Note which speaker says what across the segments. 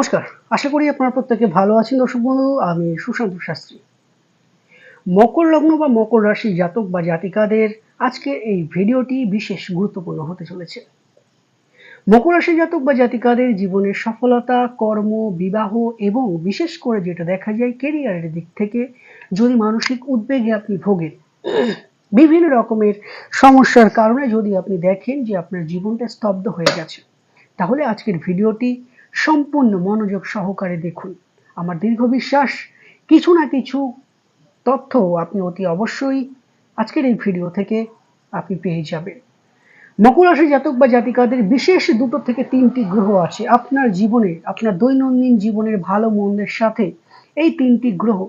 Speaker 1: নমস্কার, আশা করি আপনারা প্রত্যেকে ভালো আছেন। দর্শক বন্ধু, আমি সুশান্ত শাস্ত্রী। মকর লগ্ন বা মকর রাশি জাতক বা জাতিকাদের আজকে এই ভিডিওটি বিশেষ গুরুত্বপূর্ণ হতে চলেছে। মকর রাশি জাতক বা জাতিকাদের জীবনের সফলতা, কর্ম, বিবাহ এবং বিশেষ করে যেটা দেখা যায় কেরিয়ারের দিক থেকে, যদি মানসিক উদ্বেগে আপনি ভোগেন, বিভিন্ন রকমের সমস্যার কারণে যদি আপনি দেখেন যে আপনার জীবনটা স্তব্ধ হয়ে গেছে, তাহলে আজকের ভিডিওটি সম্পূর্ণ মনোযোগ সহকারে দেখুন। আমার দীর্ঘ বিশ্বাস, কিছু না কিছু তথ্য আপনি অতি অবশ্যই আজকের এই ভিডিও থেকে আপনি পেয়ে যাবেন। মকর রাশি জাতক বা জাতিকাদের বিশেষ দুটো থেকে তিনটি গ্রহ আছে। আপনার জীবনে আপনার দৈনন্দিন জীবনের ভালো মন্দের সাথে এই তিনটি গ্রহ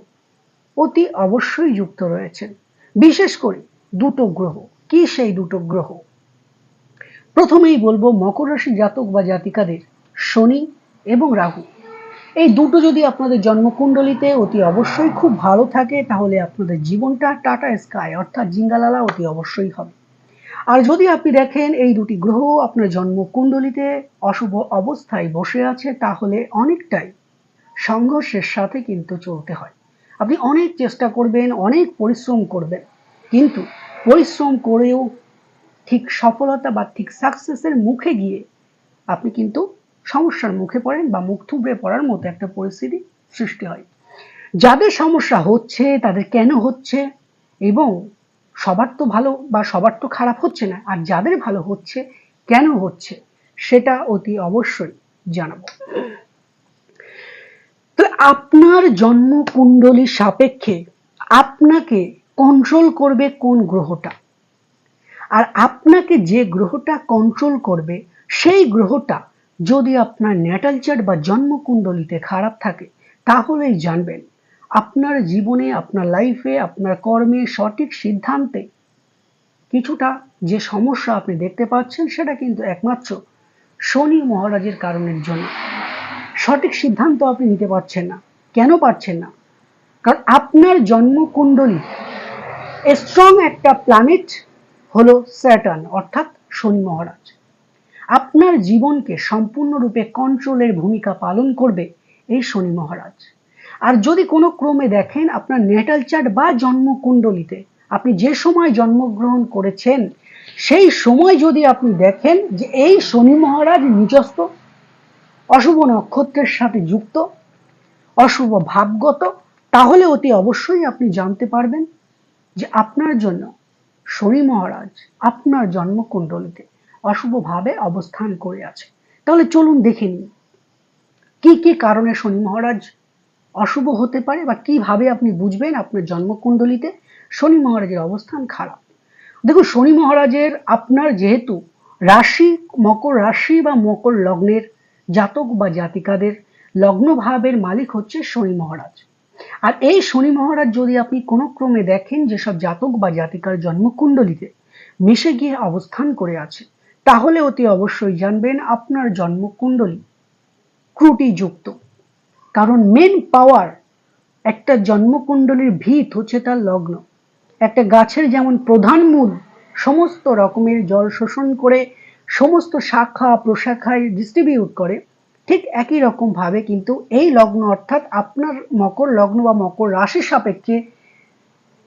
Speaker 1: অতি অবশ্যই যুক্ত রয়েছেন বিশেষ করে দুটো গ্রহ। কি সেই দুটো গ্রহ? প্রথমেই বলব, মকর রাশি জাতক বা জাতিকাদের শনি এবং রাহু। এই দুটো যদি আপনাদের জন্মকুণ্ডলিতে অতি অবশ্যই খুব ভালো থাকে, তাহলে আপনাদের জীবনটা টাটা স্কাই, অর্থাৎ জিঙ্গালালা অতি অবশ্যই হবে। আর যদি আপনি দেখেন এই দুটি গ্রহ আপনার জন্মকুণ্ডলিতে অশুভ অবস্থায় বসে আছে, তাহলে অনেকটাই সংঘর্ষের সাথে কিন্তু চলতে হয়। আপনি অনেক চেষ্টা করবেন, অনেক পরিশ্রম করবেন, কিন্তু পরিশ্রম করেও ঠিক সফলতা বা ঠিক সাকসেসের মুখে গিয়ে আপনি কিন্তু সমস্যার মুখে পড়েন বা মুখ থুবড়ে পড়ার মতো একটা পরিস্থিতি সৃষ্টি হয়। যাদের সমস্যা হচ্ছে, তাদের কেন হচ্ছে? এবং সবার তো ভালো বা সবার তো খারাপ হচ্ছে না, আর যাদের ভালো হচ্ছে, কেন হচ্ছে? সেটা অতি অবশ্যই জানাব। তো আপনার জন্ম কুণ্ডলী সাপেক্ষে আপনাকে কন্ট্রোল করবে কোন গ্রহটা? আর আপনাকে যে গ্রহটা কন্ট্রোল করবে, সেই গ্রহটা যদি আপনার ন্যাটাল চার্ট বা জন্মকুণ্ডলিতে খারাপ থাকে, তাহলেই জানবেন, আপনার জীবনে, আপনার লাইফে আপনার কর্মে সঠিক সিদ্ধান্তে কিছুটা যে সমস্যা আপনি দেখতে পাচ্ছেন, সেটা কিন্তু একমাত্র শনি মহারাজের কারণের জন্য। সঠিক সিদ্ধান্ত আপনি নিতে পারছেন না। কেন পারছেন না? কারণ আপনার জন্মকুণ্ডলী স্ট্রং একটা প্ল্যানেট হলো স্যাটার্ন অর্থাৎ শনি মহারাজ। আপনার জীবনকে সম্পূর্ণরূপে কন্ট্রোলের ভূমিকা পালন করবে এই শনি মহারাজ। আর যদি কোনো ক্রমে দেখেন আপনার নেটাল চার্ট বা জন্মকুণ্ডলিতে আপনি যে সময় জন্মগ্রহণ করেছেন, সেই সময় যদি আপনি দেখেন যে এই শনি মহারাজ নিজস্ব, অশুভ নক্ষত্রের সাথে যুক্ত, অশুভ ভাবগত, তাহলে অতি অবশ্যই আপনি জানতে পারবেন যে আপনার জন্য শনি মহারাজ আপনার জন্মকুণ্ডলিতে অশুভভাবে অবস্থান করে আছে। তাহলে চলুন দেখে নিই। কি কি কারণে শনি মহারাজ অশুভ হতে পারে বা কীভাবে আপনি বুঝবেন আপনার জন্মকুণ্ডলিতে শনি মহারাজের অবস্থান খারাপ? দেখুন, শনি মহারাজের আপনার যেহেতু রাশি, মকর রাশি বা মকর লগ্নের জাতক বা জাতিকাদের লগ্ন ভাবের মালিক হচ্ছে শনি মহারাজ। আর এই শনি মহারাজ যদি আপনি কোনো ক্রমে দেখেন যেসব জাতক বা জাতিকার জন্মকুণ্ডলিতে মিশে গিয়ে অবস্থান করে আছে তাহলে অতি অবশ্যই জানবেন আপনার জন্মকুণ্ডলী ত্রুটিযুক্ত। কারণ মেন পাওয়ার একটা জন্মকুণ্ডলীর ভিত হচ্ছে তার লগ্ন। একটা গাছের যেমন প্রধান মূল, সমস্ত রকমের জল শোষণ করে সমস্ত শাখা প্রশাখায় ডিস্ট্রিবিউট করে, ঠিক একই রকম ভাবে কিন্তু এই লগ্ন অর্থাৎ আপনার মকর লগ্ন বা মকর রাশি সাপেক্ষে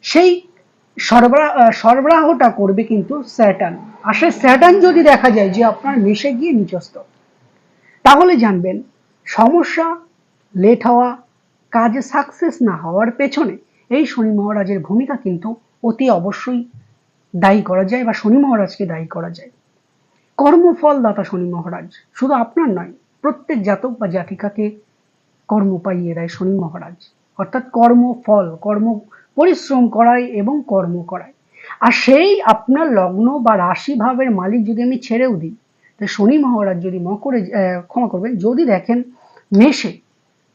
Speaker 1: সেই সরবরাহ সরবরাহটা করবে কিন্তু স্যাটার্ন। আর সেই স্যাটার্ন যদি দেখা যায় যে আপনার মিশে গিয়ে নিচস্ত তাহলে জানবেন সমস্যা লেট হওয়া, কাজে সাকসেস না হওয়ার পেছনে এই শনি মহারাজের ভূমিকা কিন্তু অতি অবশ্যই দায়ী করা যায় বা শনি মহারাজকে দায়ী করা যায়। কর্মফল দাতা শনি মহারাজ, শুধু আপনার নয়, প্রত্যেক জাতক বা জাতিকাকে কর্ম পাইয়ে দেয় শনি মহারাজ। অর্থাৎ কর্মফল, কর্ম পরিশ্রম করায় এবং কর্ম করায় আর সেই আপনার লগ্ন বা রাশি ভাবের মালিক যদি আমি ছেড়েও দিই তো শনি মহারাজ যদি মকরে ক্ষমা করবেন, যদি দেখেন মেশে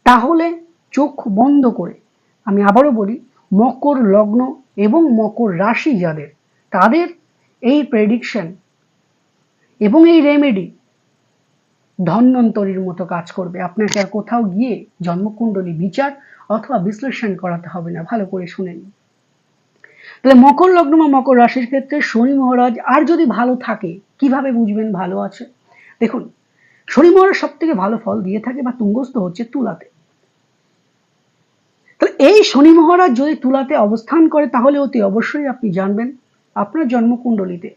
Speaker 1: তাহলে চোখ বন্ধ করে আমি আবারও বলি, মকর লগ্ন এবং মকর রাশি যাদের, তাদের এই প্রেডিকশন এবং এই রেমেডি ধন্বন্তরীর মতো কাজ করবে। আপনাকে আর কোথাও গিয়ে জন্মকুণ্ডলী বিচার অথবা বিশ্লেষণ করাতে হবে না, ভালো করে শুনে নিন। তাহলে মকর লগ্ন বা মকর রাশির ক্ষেত্রে শনি মহারাজ আর যদি ভালো থাকে, কীভাবে বুঝবেন ভালো আছে? দেখুন, শনি মহারাজ সব থেকে ভালো ফল দিয়ে থাকে বা তুঙ্গস্থ হচ্ছে তুলাতে। তাহলে এই শনি মহারাজ যদি তুলাতে অবস্থান করে, তাহলে অতি অবশ্যই আপনি জানবেন, আপনার জন্মকুণ্ডলিতে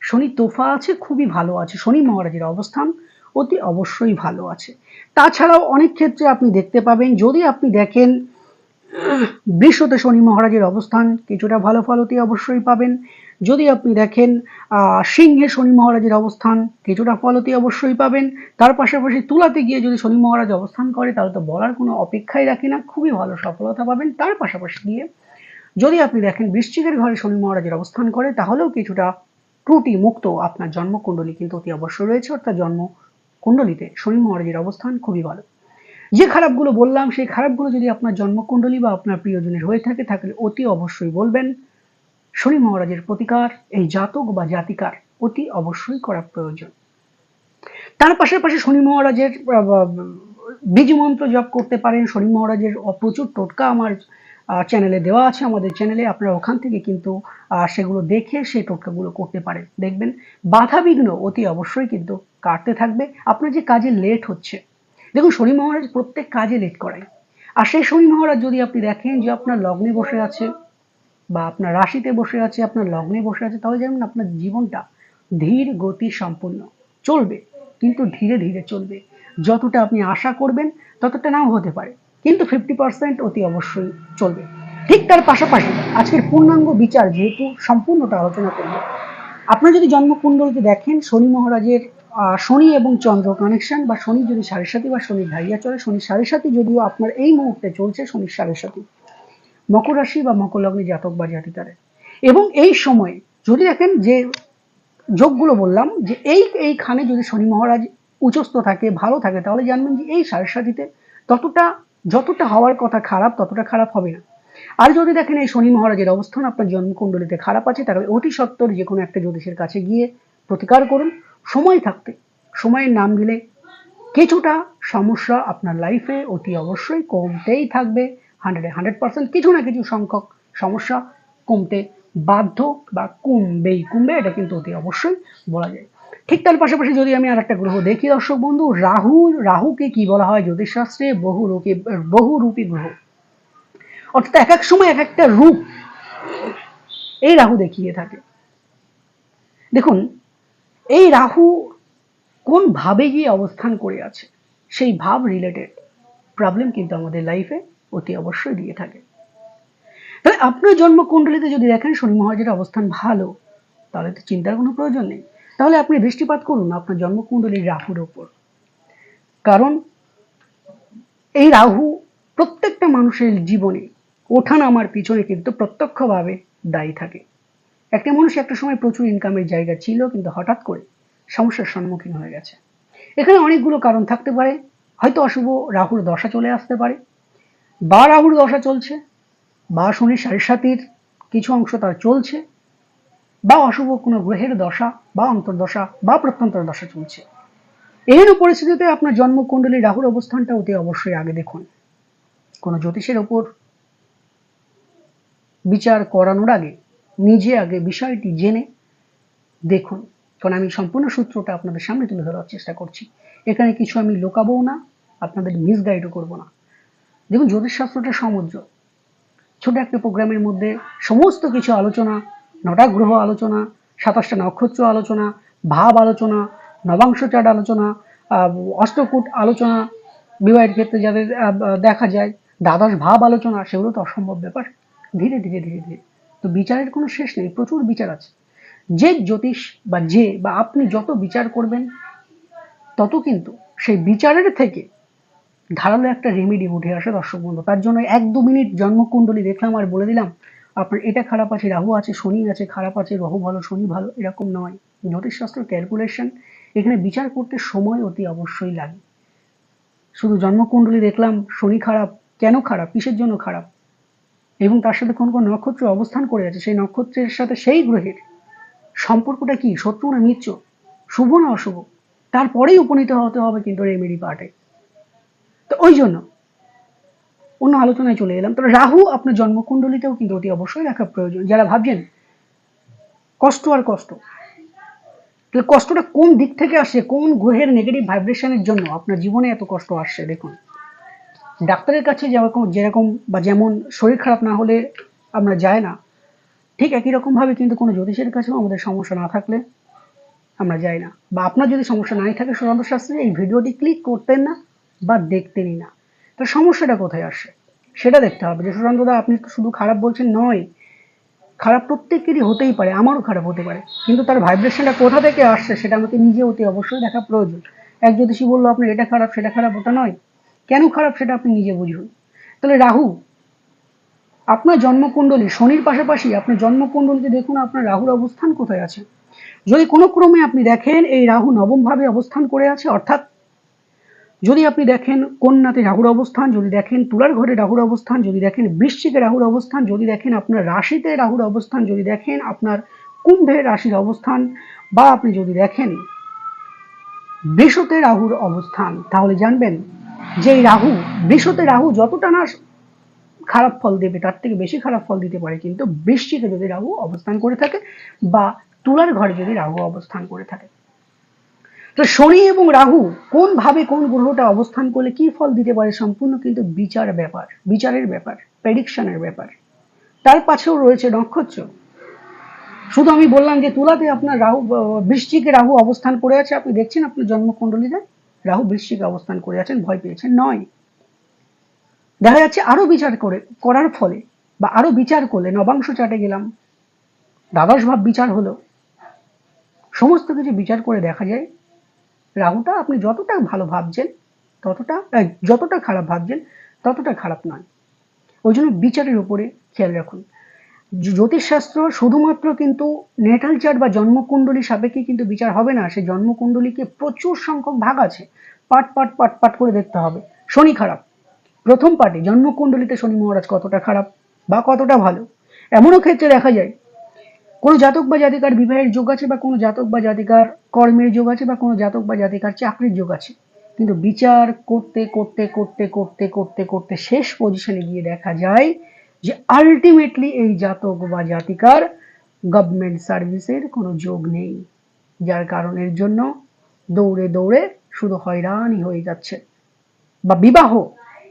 Speaker 1: শনি তোফা আছে, খুবই ভালো আছে। শনি মহারাজের অবস্থান অতি অবশ্যই ভালো আছে। তাছাড়াও অনেক ক্ষেত্রে আপনি দেখতে পাবেন, যদি আপনি দেখেন বৃষতে শনি মহারাজের অবস্থান কিছুটা ভালো ফল অতি অবশ্যই পাবেন। যদি আপনি দেখেন সিংহে শনি মহারাজের অবস্থান কিছুটা ফল অতি অবশ্যই পাবেন। তার পাশাপাশি তুলাতে গিয়ে যদি শনি মহারাজ অবস্থান করে, তাহলে তো বলার কোনো অপেক্ষাই রাখি না, খুবই ভালো সফলতা পাবেন। তার পাশাপাশি গিয়ে যদি আপনি দেখেন বৃশ্চিকের ঘরে শনি মহারাজের অবস্থান করে, তাহলেও কিছুটা ত্রুটি মুক্ত আপনার জন্মকুণ্ডলী কিন্তু অতি অবশ্যই রয়েছে, অর্থাৎ জন্ম কুণ্ডলিতে শনি মহারাজের অবস্থান খুবই ভালো। যে খারাপগুলো বললাম, সেই খারাপগুলো যদি আপনার জন্মকুণ্ডলী বা আপনার প্রিয়জনের হয়ে থাকে, তাহলে অতি অবশ্যই বলবেন শনি মহারাজের প্রতিকার, এই জাতক বা জাতিকার অতি অবশ্যই করা প্রয়োজন। তার পাশাপাশি শনি মহারাজের বীজ মন্ত্র জপ করতে পারেন, শনি মহারাজের প্রচুর টোটকা আমার চ্যানেলে দেওয়া আছে, আমাদের চ্যানেলে আপনারা ওখান থেকে কিন্তু সেগুলো দেখে সেই টোটকাগুলো করতে পারেন। দেখবেন বাধা বিঘ্ন অতি অবশ্যই কিন্তু কাটতে থাকবে। আপনার যে কাজে লেট হচ্ছে, দেখুন শনি মহারাজ প্রত্যেক কাজে লেট করায়। আর সেই শনি মহারাজ যদি আপনি দেখেন যে আপনার লগ্নে বসে আছে, বা আপনার রাশিতে বসে আছে, আপনার লগ্নে বসে আছে, তাহলে যেমন আপনার জীবনটা ধীর গতি সম্পূর্ণ চলবে, কিন্তু ধীরে ধীরে চলবে। যতটা আপনি আশা করবেন, ততটা নাও হতে পারে। কিন্তু ফিফটি পার্সেন্ট অতি অবশ্যই চলবে। ঠিক তার পাশাপাশি আজকের পূর্ণাঙ্গ বিচার যেহেতু সম্পূর্ণটা আলোচনা করব আপনার যদি জন্মকুণ্ডলিতে দেখেন, শনি মহারাজের শনি এবং চন্দ্র কানেকশন বা শনি যদি সাড়ে সাথী বা শনি ধাইয়া চলে, শনি সাড়ে সাথী যদিও আপনার এই মুহূর্তে চলছে, শনি সাড়ে সাথী মকর রাশি বা মকর লগ্নে জাতক বা জাতিকারে। এবং এই সময়ে যদি দেখেন যে যোগগুলো বললাম, যে এই, এইখানে যদি শনি মহারাজ উচ্চস্থ থাকে, ভালো থাকে, তাহলে জানবেন যে এই সাড়ে সাথীতে ততটা যতটা হওয়ার কথা খারাপ, ততটা খারাপ হবে না। আর যদি দেখেন এই শনি মহারাজের অবস্থান, আপনার জন্মকুণ্ডলিতে খারাপ আছে, তাহলে অতি সত্বর যে কোনো একটা জ্যোতিষের কাছে গিয়ে প্রতিকার করুন। সময় থাকতে, সময়ের নাম দিলে কিছুটা সমস্যা আপনার লাইফে অতি অবশ্যই কমতেই থাকবে। হান্ড্রেডে হান্ড্রেড পার্সেন্ট কিছু না কিছু সংখ্যক সমস্যা কমতে বাধ্য বা কমবেই, কমবে, এটা কিন্তু অতি অবশ্যই বলা যায়। ঠিক তার পাশাপাশি যদি আমি আর একটা গ্রহ দেখি, দর্শক বন্ধু, রাহু, রাহুকে কি বলা হয়? জ্যোতিষশাস্ত্রে বহুরূপী বহুরূপী গ্রহ। অর্থাৎ এক এক সময় এক একটা রূপ এই রাহু দেখিয়ে থাকে। দেখুন, এই রাহু কোন ভাবে গিয়ে অবস্থান করে আছে, সেই ভাব রিলেটেড প্রবলেম কিন্তু আমাদের লাইফে অতি অবশ্যই দিয়ে থাকে। তাহলে আপনার জন্মকুণ্ডলিতে যদি দেখেন শনি মহারাজের অবস্থান ভালো, তাহলে তো চিন্তার কোনো প্রয়োজন নেই। তাহলে আপনি দৃষ্টিপাত করুন আপনার জন্মকুণ্ডলীর রাহুর ওপর। কারণ এই রাহু প্রত্যেকটা মানুষের জীবনে ওঠান আমার পিছনে কিন্তু প্রত্যক্ষভাবে দায়ী থাকে। একটা মানুষ একটা সময় প্রচুর ইনকামের জায়গা ছিল কিন্তু হঠাৎ করে সমস্যার সম্মুখীন হয়ে গেছে। এখানে অনেকগুলো কারণ থাকতে পারে, হয়তো অশুভ রাহুর দশা চলে আসতে পারে। বা রাহুর দশা চলছে, বা শনির সাড়ে সাতির কিছু অংশ তার চলছে বা অশুভ কোনো গ্রহের দশা বা অন্তর্দশা বা প্রত্যন্তর দশা চলছে। এহেন পরিস্থিতিতে আপনার জন্মকুণ্ডলী রাহুর অবস্থানটা অতি অবশ্যই আগে দেখুন। কোনো জ্যোতিষের ওপর বিচার করানোর আগে, নিজে আগে বিষয়টি জেনে দেখুন। কারণ আমি সম্পূর্ণ সূত্রটা আপনাদের সামনে তুলে ধরার চেষ্টা করছি। এখানে কিছু আমি লোকাবও না, আপনাদের মিসগাইডও করব না। দেখুন, জ্যোতিষশাস্ত্রটা সমুদ্র। ছোট একটা প্রোগ্রামের মধ্যে সমস্ত কিছু আলোচনা নটা গ্রহ আলোচনা, সাতাশটা নক্ষত্র আলোচনা, ভাব আলোচনা, নবাংশ চাট আলোচনা অষ্টকূট আলোচনা, বিবাহের ক্ষেত্রে যাদের দেখা যায়, দ্বাদশ ভাব আলোচনা, সেগুলো তো অসম্ভব ব্যাপার। ধীরে ধীরে ধীরে ধীরে। তো বিচারের কোনো শেষ নেই, প্রচুর বিচার আছে। যে জ্যোতিষ বা যে বা আপনি যত বিচার করবেন, তত কিন্তু সেই বিচারের থেকে ধারালো একটা রেমেডি উঠে আসে দর্শক বন্ধু। তার জন্য এক দু মিনিট জন্মকুণ্ডলী দেখলাম আর বলে দিলাম আপনার এটা খারাপ আছে, রাহু আছে, শনি আছে, খারাপ আছে, রাহু ভালো, শনি ভালো, এরকম নয়। জ্যোতিষশাস্ত্র ক্যালকুলেশন এখানে বিচার করতে সময় অতি অবশ্যই লাগে। শুধু জন্মকুণ্ডলী দেখলাম, শনি খারাপ, কেন খারাপ, কিসের জন্য খারাপ? এবং তার সাথে কোন কোন নক্ষত্র অবস্থান করে আছে, সেই নক্ষত্রের সাথে সেই গ্রহের সম্পর্কটা কি? শত্রু না মিত্র? শুভ না অশুভ? তারপরেই উপনীত হতে হবে কিন্তু রেমেডি পার্টে। তো ওই জন্য অন্য আলোচনায় চলে এলাম। তবে রাহু আপনার জন্মকুণ্ডলিতেও কিন্তু অতি অবশ্যই রাখা প্রয়োজন। যারা ভাবছেন, কষ্ট আর কষ্ট, তাহলে কষ্টটা কোন দিক থেকে আসে, কোন গ্রহের নেগেটিভ ভাইব্রেশনের জন্য আপনার জীবনে এত কষ্ট আসছে? দেখুন, ডাক্তারের কাছে যেরকম যেরকম বা যেমন শরীর খারাপ না হলে আমরা যাই না, ঠিক একই রকমভাবে কিন্তু কোনো জ্যোতিষের কাছেও আমাদের সমস্যা না থাকলে আমরা যাই না। বা আপনার যদি সমস্যা নাই থাকে সুশান্ত শাস্ত্রী, এই ভিডিওটি ক্লিক করতেন না বা দেখতেনই না। তো সমস্যাটা কোথায় আসে? সেটা দেখতে হবে। যে সুশান্ত দা, আপনি তো শুধু খারাপ বলছেন নয়, খারাপ প্রত্যেকেরই হতেই পারে, আমারও খারাপ হতে পারে। কিন্তু তার ভাইব্রেশনটা কোথা থেকে আসছে সেটা আমাকে নিজে অতি অবশ্যই দেখা প্রয়োজন। এক জ্যোতিষী বলল, আপনার এটা খারাপ, সেটা খারাপ, ওটা নয়। কেন খারাপ সেটা আপনি নিজে বুঝুন। তাহলে রাহু, আপনার জন্মকুণ্ডলী, শনির পাশাপাশি আপনার জন্মকুণ্ডলীতে দেখুন, আপনার রাহুর অবস্থান কোথায় আছে। যদি কোনো ক্রমে আপনি দেখেন, এই রাহু নবমভাবে অবস্থান করে আছে, অর্থাৎ যদি আপনি দেখেন কন্যাতে রাহুর অবস্থান, যদি দেখেন তুলার ঘরে রাহুর অবস্থান, যদি দেখেন বৃশ্চিকে রাহুর অবস্থান, যদি দেখেন আপনার রাশিতে রাহুর অবস্থান, যদি দেখেন আপনার কুম্ভের রাশির অবস্থান, বা আপনি যদি দেখেন বৃষতে রাহুর অবস্থান, তাহলে জানবেন যে রাহু, বৃষতে রাহু যতটা না খারাপ ফল দেবে, তার থেকে বেশি খারাপ ফল দিতে পারে, কিন্তু বৃষ্টিতে যদি রাহু অবস্থান করে থাকে, বা তুলার ঘরে যদি রাহু অবস্থান করে থাকে তো শনি এবং রাহু কোন ভাবে কোন গ্রহটা অবস্থান করলে কি ফল দিতে পারে সম্পূর্ণ কিন্তু বিচার ব্যাপার, বিচারের ব্যাপার, প্রেডিকশনের ব্যাপার। তার পাশেও রয়েছে নক্ষত্র। শুধু আমি বললাম যে তুলাতে আপনার রাহু বৃষ্টিকে রাহু অবস্থান করে আছে, আপনি দেখছেন আপনার জন্মকুণ্ডলীতে? রাহু বৃষ্টিকে অবস্থান করে আছেন, ভয় পেয়েছেন, নয়। দেখা যাচ্ছে আরও বিচার করে, করার ফলে বা আরও বিচার করলে, নবাংশ চাটে গেলাম, দ্বাদশ ভাব বিচার হলো। সমস্ত কিছু বিচার করে দেখা যায় রাহুটা আপনি যতটা ভালো ভাবছেন, ততটা যতটা খারাপ ভাবছেন, ততটা খারাপ নয়। ওই জন্য বিচারের উপরে খেয়াল রাখুন। জ্যোতিষশাস্ত্র শুধুমাত্র কিন্তু নেটাল চার্ট বা জন্মকুণ্ডলী সাপেক্ষে কিন্তু বিচার হবে না, সে জন্মকুণ্ডলীকে প্রচুর সংখ্যক ভাগ আছে। পাট পাট পাট পাট করে দেখতে হবে। শনি খারাপ। প্রথম পার্টে জন্মকুণ্ডলীতে শনি মহারাজ কতটা খারাপ বা কতটা ভালো? এমনও ক্ষেত্রে দেখা যায় কোনো জাতক বা জাতিকার বিবাহের যোগ আছে বা কোনো জাতক বা জাতিকার কর্মের যোগ আছে বা কোনো জাতক বা জাতিকার চাকরির যোগ আছে। কিন্তু বিচার করতে করতে করতে করতে করতে করতে শেষ পজিশনে গিয়ে দেখা যায় যে আলটিমেটলি এই জাতক বা জাতিকার গভর্নমেন্ট সার্ভিসের কোনো যোগ নেই। যার কারণের জন্য দৌড়ে দৌড়ে শুধু হয়রানি হয়ে যাচ্ছে। বা বিবাহ,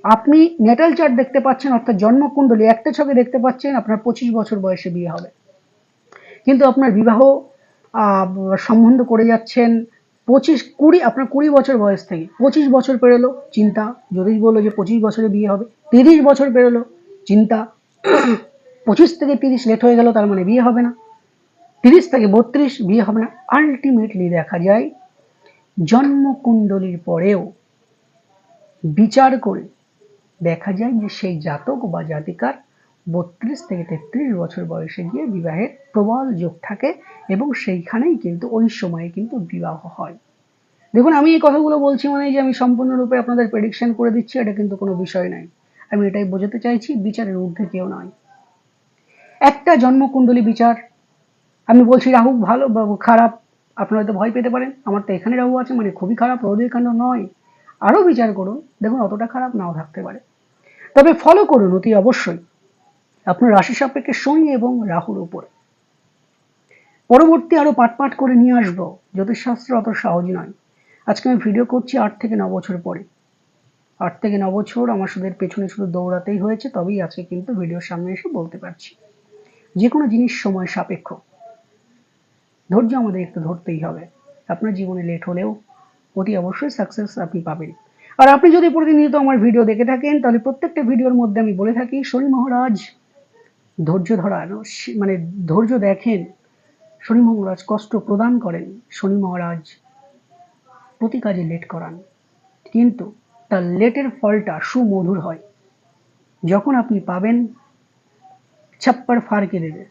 Speaker 1: আপনি নেটাল চার্ট দেখতে পাচ্ছেন, অর্থাৎ জন্মকুণ্ডলী, একটা ছকে দেখতে পাচ্ছেন, আপনার পঁচিশ বছর বয়সে বিয়ে হবে। কিন্তু আপনার বিবাহ সম্বন্ধ করে যাচ্ছেন, পঁচিশ, কুড়ি, আপনার কুড়ি বছর বয়স থেকে, পঁচিশ বছর পেরোলো, চিন্তা জ্যোতিষ বলল যে পঁচিশ বছরে বিয়ে হবে, তিরিশ বছর পেরোলো, চিন্তা, পঁচিশ থেকে তিরিশ লেট হয়ে গেল, তার মানে বিয়ে হবে না। তিরিশ থেকে বত্রিশ বিয়ে হবে না। আলটিমেটলি দেখা যায়, জন্মকুণ্ডলীর পরেও বিচার করে দেখা যায় যে সেই জাতক বা জাতিকার বত্রিশ থেকে তেত্রিশ বছর বয়সে গিয়ে বিবাহের প্রবল যোগ থাকে এবং সেইখানেই কিন্তু ওই সময়ে কিন্তু বিবাহ হয়। দেখুন, আমি এই কথাগুলো বলছি মানে যে আমি সম্পূর্ণরূপে আপনাদের প্রেডিকশন করে দিচ্ছি, এটা কিন্তু কোনো বিষয় নাই আমি এটাই বোঝাতে চাইছি, বিচারের ঊর্ধ্বে কেউ নয়। একটা জন্মকুণ্ডলী বিচার। আমি বলছি, রাহু, ভালো খারাপ? আপনারা হয়তো ভয় পেতে পারেন। আমার তো এখানে রাহু আছে মানে খুবই খারাপ, রোদের কাণ্ড নয়। আরও বিচার করুন। দেখুন, অতটা খারাপ নাও থাকতে পারে। তবে ফলো করুন অতি অবশ্যই। আপনার রাশি সাপেক্ষে শনি এবং রাহুর উপরে। পরবর্তী আরও পাট পাট করে নিয়ে আসব। জ্যোতিষশাস্ত্র অত সহজ নয়। আজকে আমি ভিডিও করছি আট থেকে ন বছর পরে। আট থেকে ন বছর আমার সুদের পেছনে শুধু দৌড়াতেই হয়েছে, তবেই আজকে কিন্তু ভিডিওর সামনে এসে বলতে পারছি। যে কোনো জিনিস সময় সাপেক্ষ। ধৈর্য আমাদের একটু ধরতেই হবে। আপনার জীবনে লেট হলেও অতি অবশ্যই সাকসেস আপনি পাবেন। আর আপনি যদি প্রতিনিয়ত আমার ভিডিও দেখে থাকেন, তাহলে প্রত্যেকটা ভিডিওর মধ্যে আমি বলে থাকি, শনি মহারাজ ধৈর্য ধরানো মানে ধৈর্য দেখেন শনি মহারাজ কষ্ট প্রদান করেন, শনি মহারাজ প্রতি কাজে লেট করান। কিন্তু তার লেটের ফলটা সুমধুর হয়। যখন আপনি পাবেন, ছাপ্পার ফারকে দেবে।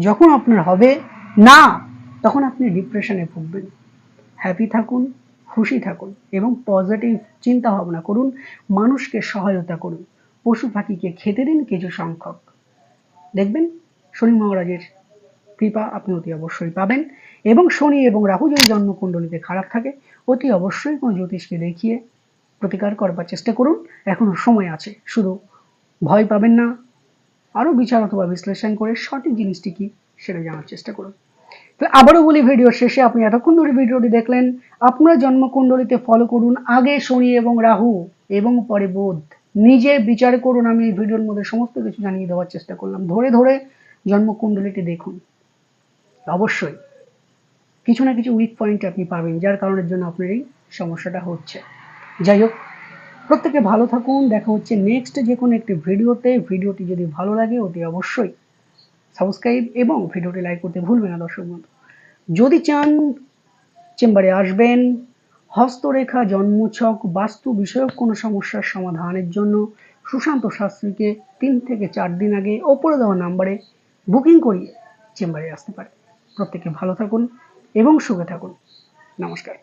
Speaker 1: যখন আপনার হবে, না, তখন আপনি ডিপ্রেশনে ভুগবেন। হ্যাপি থাকুন, খুশি থাকুন এবং পজিটিভ চিন্তা ভাবনা করুন, মানুষকে সহায়তা করুন। পশু পাখিকে খেতে দিন কিছু সংখ্যক। দেখবেন শনি মহারাজের কৃপা আপনি অতি অবশ্যই পাবেন এবং শনি এবং রাহু যদি জন্মকুণ্ডলীতে খারাপ থাকে, অতি অবশ্যই কোনো জ্যোতিষকে দেখিয়ে প্রতিকার করবার চেষ্টা করুন। এখনও সময় আছে, শুধু ভয় পাবেন না। আরও বিচার অথবা বিশ্লেষণ করে সঠিক জিনিসটি কী সেটা জানার চেষ্টা করুন। তো আবারও বলি, ভিডিও শেষে আপনি এতক্ষণ ধরে ভিডিওটি দেখলেন। আপনার জন্মকুণ্ডলিতে ফলো করুন। আগে শনি এবং রাহু এবং পরে বোধ। নিজে বিচার করুন, আমি এই ভিডিওর মধ্যে সমস্ত কিছু জানিয়ে দেওয়ার চেষ্টা করলাম। ধরে ধরে জন্মকুণ্ডলিটি দেখুন। অবশ্যই। কিছু না কিছু উইক পয়েন্ট আপনি পাবেন, যার কারণের জন্য আপনার এই সমস্যাটা হচ্ছে। যাই হোক, প্রত্যেকে ভালো থাকুন, দেখা হচ্ছে নেক্সট যে কোনো একটি ভিডিওতে। ভিডিওটি যদি ভালো লাগে, অতি অবশ্যই সাবস্ক্রাইব এবং ভিডিওটি লাইক করতে ভুলবেন না দর্শক বন্ধু। যদি চান, চেম্বারে আসবেন হস্তরেখা, জন্মছক, বাস্তু বিষয়ক কোনো সমস্যার সমাধানের জন্য সুশান্ত শাস্ত্রীকে তিন থেকে চার দিন আগে ওপরে দেওয়া নাম্বারে বুকিং করিয়ে চেম্বারে আসতে পারে। প্রত্যেকে ভালো থাকুন এবং সুখে থাকুন। নমস্কার।